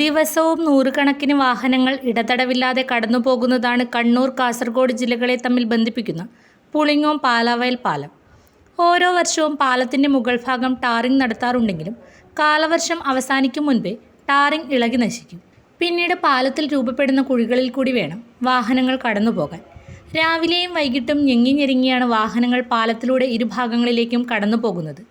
ദിവസവും നൂറുകണക്കിന് വാഹനങ്ങൾ ഇടതടവില്ലാതെ കടന്നു പോകുന്നതാണ് കണ്ണൂർ കാസർഗോഡ് ജില്ലകളെ തമ്മിൽ ബന്ധിപ്പിക്കുന്ന പുളിങ്ങോം പാലാവയൽ പാലം. ഓരോ വർഷവും പാലത്തിന്റെ മുകൾ ഭാഗം ടാറിംഗ് നടത്താറുണ്ടെങ്കിലും കാലവർഷം അവസാനിക്കും മുൻപേ ടാറിംഗ് ഇളകി നശിക്കും. പിന്നീട് പാലത്തിൽ രൂപപ്പെടുന്ന കുഴികളിൽ കൂടി വേണം വാഹനങ്ങൾ കടന്നുപോകാൻ രാവിലെയും വൈകിട്ടും ഞെങ്ങി ഞെരുങ്ങിയാണ് വാഹനങ്ങൾ പാലത്തിലൂടെ ഇരുഭാഗങ്ങളിലേക്കും കടന്നു പോകുന്നത്.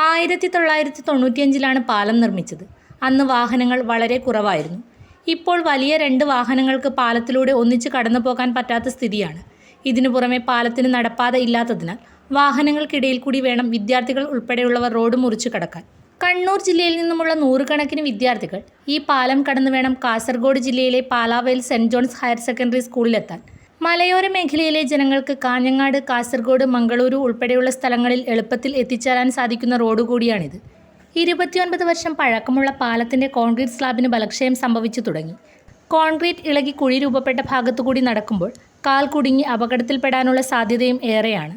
ആയിരത്തി തൊള്ളായിരത്തി തൊണ്ണൂറ്റിയഞ്ചിലാണ് പാലം നിർമ്മിച്ചത്. അന്ന് വാഹനങ്ങൾ വളരെ കുറവായിരുന്നു. ഇപ്പോൾ വലിയ രണ്ട് വാഹനങ്ങൾക്ക് പാലത്തിലൂടെ ഒന്നിച്ച് കടന്നു പോകാൻ പറ്റാത്ത സ്ഥിതിയാണ്. ഇതിനു പുറമെ പാലത്തിന് നടപ്പാത ഇല്ലാത്തതിനാൽ വാഹനങ്ങൾക്കിടയിൽ കൂടി വേണം വിദ്യാർത്ഥികൾ ഉൾപ്പെടെയുള്ളവർ റോഡ് മുറിച്ചു കടക്കാൻ. കണ്ണൂർ ജില്ലയിൽ നിന്നുമുള്ള നൂറുകണക്കിന് വിദ്യാർത്ഥികൾ ഈ പാലം കടന്നു വേണം കാസർഗോഡ് ജില്ലയിലെ പാലാവയിൽ സെന്റ് ജോൺസ് ഹയർ സെക്കൻഡറി സ്കൂളിലെത്താൻ. മലയോര മേഖലയിലെ ജനങ്ങൾക്ക് കാഞ്ഞങ്ങാട് കാസർഗോഡ് മംഗളൂരു ഉൾപ്പെടെയുള്ള സ്ഥലങ്ങളിൽ എളുപ്പത്തിൽ എത്തിച്ചേരാൻ സാധിക്കുന്ന റോഡ് കൂടിയാണിത്. ഇരുപത്തിയൊൻപത് വർഷം പഴക്കമുള്ള പാലത്തിന്റെ കോൺക്രീറ്റ് സ്ലാബിന് ബലക്ഷയം സംഭവിച്ചു തുടങ്ങി. കോൺക്രീറ്റ് ഇളകി കുഴി രൂപപ്പെട്ട ഭാഗത്തുകൂടി നടക്കുമ്പോൾ കാൽ കുടുങ്ങി അപകടത്തിൽപ്പെടാനുള്ള സാധ്യതയും ഏറെയാണ്.